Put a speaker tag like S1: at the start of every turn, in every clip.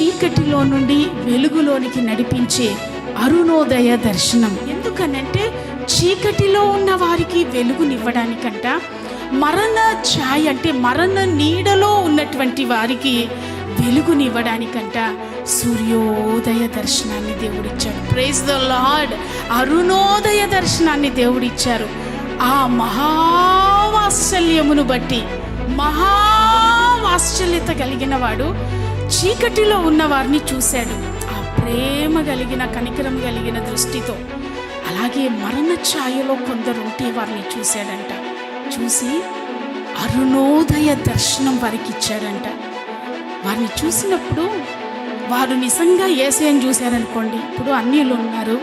S1: చీకటిలో నుండి వెలుగులోనికి నడిపించే అరుణోదయ దర్శనం. ఎందుకనంటే చీకటిలో ఉన్న వారికి వెలుగునివ్వడానికంట మరణ ఛాయ్ అంటే మరణ నీడలో ఉన్నటువంటి వారికి వెలుగునివ్వడానికంట సూర్యోదయ దర్శనాన్ని దేవుడిచ్చాడు. ప్రైజ్ ద లార్డ్ అరుణోదయ దర్శనాన్ని దేవుడిచ్చారు. ఆ మహావాత్సల్యమును బట్టి మహావాత్సల్యత కలిగిన వాడు చీకటిలో ఉన్న వారిని చూశాడు. ఆ ప్రేమ కలిగిన కనికరం కలిగిన దృష్టితో. అలాగే మరణ ఛాయలో కొందరు ఉంటే వారిని చూశాడంట. చూసి అరుణోదయ దర్శనం వారికి ఇచ్చాడంట. వారిని చూసినప్పుడు వారు నిజంగా ఏసైని చూశారనుకోండి. ఇప్పుడు అన్యులు ఉన్నారు.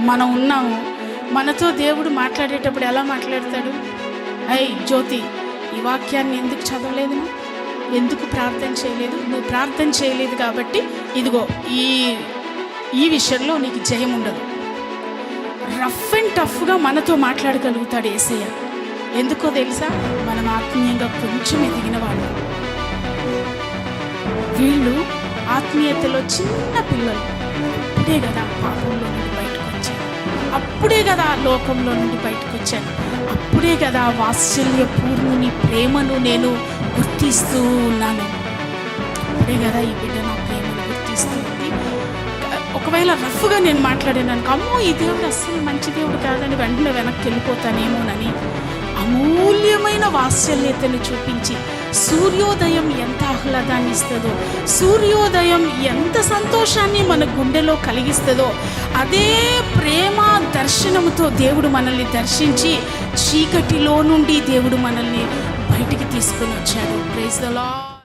S1: మనం ఉన్నాము. మనతో దేవుడు మాట్లాడేటప్పుడు ఎలా మాట్లాడతాడు? అయ్ జ్యోతి ఈ వాక్యాన్ని ఎందుకు చదవలేదు నువ్వు? ఎందుకు ప్రార్థన చేయలేదు? నువ్వు ప్రార్థన చేయలేదు కాబట్టి ఇదిగో ఈ ఈ విషయంలో నీకు జయం ఉండదు. రఫ్ అండ్ టఫ్గా మనతో మాట్లాడగలుగుతాడు ఏసయ్య. ఎందుకో తెలుసా? మనం ఆత్మీయంగా కొంచెం ఎదిగిన వాళ్ళు. వీళ్ళు ఆత్మీయతలో చిన్న పిల్లలు. అప్పుడే కదా పాపంలో నుండి బయటకు వచ్చాను అప్పుడే కదా లోకంలో నుండి బయటకు వచ్చాను అప్పుడే కదా వాత్సల్య పూర్ణుని ప్రేమను నేను గుర్తిస్తూ ఉన్నాను అప్పుడే కదా ఈ బిడ్డ నా ప్రేమను గుర్తిస్తుంది. ఒకవేళ రఫ్గా నేను మాట్లాడాను అనుకో అమ్మో ఈ దేవుడు అస్సలు మంచి దేవుడు కాదని వెంటనే వెనక్కి వెళ్ళిపోతానేమోనని అమూల్యమైన వాత్సల్యతను చూపించి సూర్యోదయం ఎంత ఆహ్లాదాన్ని ఇస్తుందో సూర్యోదయం ఎంత సంతోషాన్ని మన గుండెలో కలిగిస్తుందో అదే ప్రేమ దర్శనముతో దేవుడు మనల్ని దర్శించి చీకటిలో నుండి దేవుడు మనల్ని బయటికి తీసుకుని వచ్చాడు ప్రైజ్ ద లార్డ్